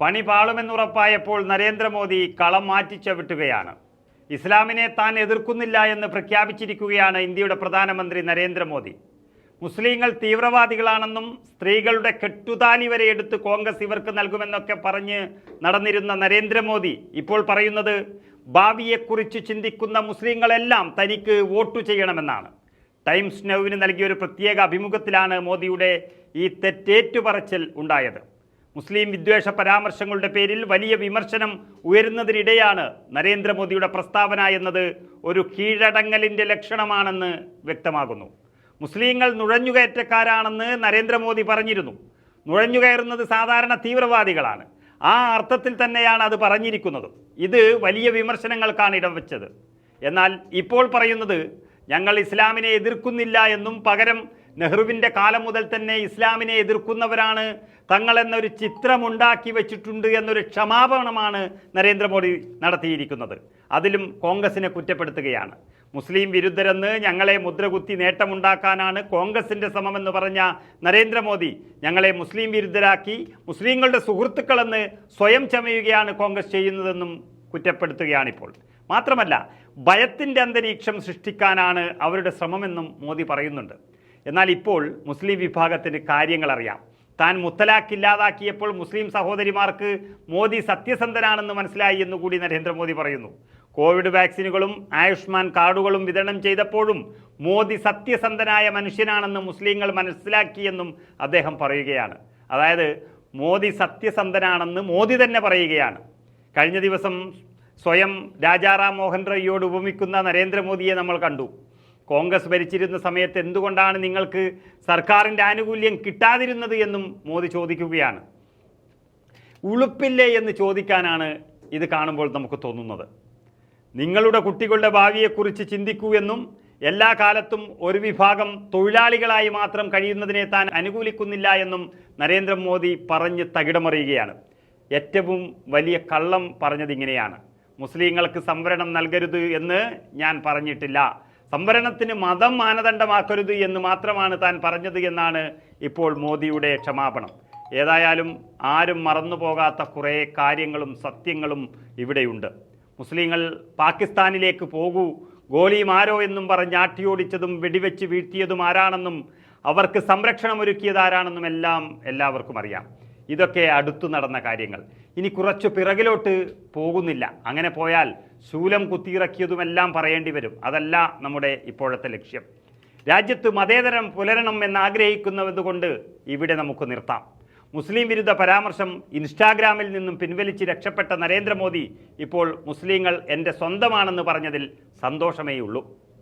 പണി പാളുമെന്നുറപ്പായപ്പോൾ നരേന്ദ്രമോദി കളം മാറ്റിച്ചവിട്ടുകയാണ് ഇസ്ലാമിനെ താൻ എതിർക്കുന്നില്ല എന്ന് പ്രഖ്യാപിച്ചിരിക്കുകയാണ് ഇന്ത്യയുടെ പ്രധാനമന്ത്രി നരേന്ദ്രമോദി. മുസ്ലിങ്ങൾ തീവ്രവാദികളാണെന്നും സ്ത്രീകളുടെ കെട്ടുതാലി വരെ എടുത്ത് കോൺഗ്രസ് ഇവർക്ക് നൽകുമെന്നൊക്കെ പറഞ്ഞ് നടന്നിരുന്ന നരേന്ദ്രമോദി ഇപ്പോൾ പറയുന്നത് ഭാവിയെക്കുറിച്ച് ചിന്തിക്കുന്ന മുസ്ലിങ്ങളെല്ലാം തനിക്ക് വോട്ടു ചെയ്യണമെന്നാണ്. ടൈംസ് നൗവിന് നൽകിയ ഒരു പ്രത്യേക അഭിമുഖത്തിലാണ് മോദിയുടെ ഈ തെറ്റേറ്റുപറച്ചിൽ ഉണ്ടായത്. മുസ്ലിം വിദ്വേഷ പരാമർശങ്ങളുടെ പേരിൽ വലിയ വിമർശനം ഉയരുന്നതിനിടെയാണ് നരേന്ദ്രമോദിയുടെ പ്രസ്താവന എന്നത് ഒരു കീഴടങ്ങലിന്റെ ലക്ഷണമാണെന്ന് വ്യക്തമാകുന്നു. മുസ്ലിങ്ങൾ നുഴഞ്ഞുകയറ്റക്കാരാണെന്ന് നരേന്ദ്രമോദി പറഞ്ഞിരുന്നു. നുഴഞ്ഞുകയറുന്നത് സാധാരണ തീവ്രവാദികളാണ്. ആ അർത്ഥത്തിൽ തന്നെയാണ് അത് പറഞ്ഞിരിക്കുന്നത്. ഇത് വലിയ വിമർശനങ്ങൾക്കാണ് ഇടവെച്ചത്. എന്നാൽ ഇപ്പോൾ പറയുന്നത് ഞങ്ങൾ ഇസ്ലാമിനെ എതിർക്കുന്നില്ല എന്നും പകരം നെഹ്റുവിന്റെ കാലം മുതൽ തന്നെ ഇസ്ലാമിനെ എതിർക്കുന്നവരാണ്. തങ്ങളെന്നൊരു ചിത്രമുണ്ടാക്കി വെച്ചിട്ടുണ്ട് എന്നൊരു ക്ഷമാപണമാണ് നരേന്ദ്രമോദി നടത്തിയിരിക്കുന്നത്. അതിലും കോൺഗ്രസിനെ കുറ്റപ്പെടുത്തുകയാണ്. മുസ്ലിം വിരുദ്ധരെന്ന് ഞങ്ങളെ മുദ്രകുത്തി നേട്ടമുണ്ടാക്കാനാണ് കോൺഗ്രസിന്റെ ശ്രമമെന്ന് പറഞ്ഞ നരേന്ദ്രമോദി ഞങ്ങളെ മുസ്ലിം വിരുദ്ധരാക്കി മുസ്ലിങ്ങളുടെ സുഹൃത്തുക്കളെന്ന് സ്വയം ചമയുകയാണ് കോൺഗ്രസ് ചെയ്യുന്നതെന്നും കുറ്റപ്പെടുത്തുകയാണിപ്പോൾ. മാത്രമല്ല ഭയത്തിന്റെ അന്തരീക്ഷം സൃഷ്ടിക്കാനാണ് അവരുടെ ശ്രമമെന്നും മോദി പറയുന്നുണ്ട്. എന്നാൽ ഇപ്പോൾ മുസ്ലിം വിഭാഗത്തിന് കാര്യങ്ങൾ അറിയാം താൻ മുത്തലാഖ് ഇല്ലാതാക്കിയപ്പോൾ മുസ്ലിം സഹോദരിമാർക്ക് മോദി സത്യസന്ധനാണെന്ന് മനസ്സിലായി എന്നുകൂടി നരേന്ദ്രമോദി പറയുന്നു. കോവിഡ് വാക്സിനുകളും ആയുഷ്മാൻ കാർഡുകളും വിതരണം ചെയ്തപ്പോഴും മോദി സത്യസന്ധനായ മനുഷ്യനാണെന്ന് മുസ്ലിങ്ങൾ മനസ്സിലാക്കിയെന്നും അദ്ദേഹം പറയുകയാണ്. അതായത് മോദി സത്യസന്ധനാണെന്ന് മോദി തന്നെ പറയുകയാണ്. കഴിഞ്ഞ ദിവസം സ്വയം രാജാറാം മോഹൻ റയ്യോട് ഉപമിക്കുന്ന നരേന്ദ്രമോദിയെ നമ്മൾ കണ്ടു. കോൺഗ്രസ് ഭരിച്ചിരുന്ന സമയത്ത് എന്തുകൊണ്ടാണ് നിങ്ങൾക്ക് സർക്കാരിന്റെ ആനുകൂല്യം കിട്ടാതിരുന്നത് എന്നും മോദി ചോദിക്കുകയാണ്. ഉളുപ്പില്ലേ എന്ന് ചോദിക്കാനാണ് ഇത് കാണുമ്പോൾ നമുക്ക് തോന്നുന്നത്. നിങ്ങളുടെ കുട്ടികളുടെ ഭാവിയെക്കുറിച്ച് ചിന്തിക്കൂ എന്നും എല്ലാ കാലത്തും ഒരു വിഭാഗം തൊഴിലാളികളായി മാത്രം കഴിയുന്നതിനെ താൻ അനുകൂലിക്കുന്നില്ല എന്നും നരേന്ദ്രമോദി പറഞ്ഞ് തകിടമറിയുകയാണ്. ഏറ്റവും വലിയ കള്ളം പറഞ്ഞതിങ്ങനെയാണ്. മുസ്ലിങ്ങൾക്ക് സംവരണം നൽകരുത് എന്ന് ഞാൻ പറഞ്ഞിട്ടില്ല. സംവരണത്തിന് മതം മാനദണ്ഡമാക്കരുത് എന്ന് മാത്രമാണ് താൻ പറഞ്ഞത് എന്നാണ് ഇപ്പോൾ മോദിയുടെ ക്ഷമാപണം. ഏതായാലും ആരും മറന്നു പോകാത്ത കുറേ കാര്യങ്ങളും സത്യങ്ങളും ഇവിടെയുണ്ട്. മുസ്ലിങ്ങൾ പാകിസ്ഥാനിലേക്ക് പോകൂ. ഗോലിയും ആരോ എന്നും പറഞ്ഞ് ആട്ടിയോടിച്ചതും വെടിവെച്ച് വീഴ്ത്തിയതും ആരാണെന്നും അവർക്ക് സംരക്ഷണം ഒരുക്കിയത് ആരാണെന്നും എല്ലാം എല്ലാവർക്കും അറിയാം. ഇതൊക്കെ അടുത്തു നടന്ന കാര്യങ്ങൾ. ഇനി കുറച്ചു പിറകിലോട്ട് പോകുന്നില്ല. അങ്ങനെ പോയാൽ ശൂലം കുത്തിയിറക്കിയതുമെല്ലാം പറയേണ്ടി വരും. അതല്ല നമ്മുടെ ഇപ്പോഴത്തെ ലക്ഷ്യം. രാജ്യത്ത് മതേതരം പുലരണം എന്ന് ആഗ്രഹിക്കുന്നതുകൊണ്ട് ഇവിടെ നമുക്ക് നിർത്താം. മുസ്ലിം വിരുദ്ധ പരാമർശം ഇൻസ്റ്റാഗ്രാമിൽ നിന്നും പിൻവലിച്ച് രക്ഷപ്പെട്ട നരേന്ദ്രമോദി ഇപ്പോൾ മുസ്ലിങ്ങൾ എന്റെ സ്വന്തമാണെന്ന് പറഞ്ഞതിൽ സന്തോഷമേയുള്ളൂ.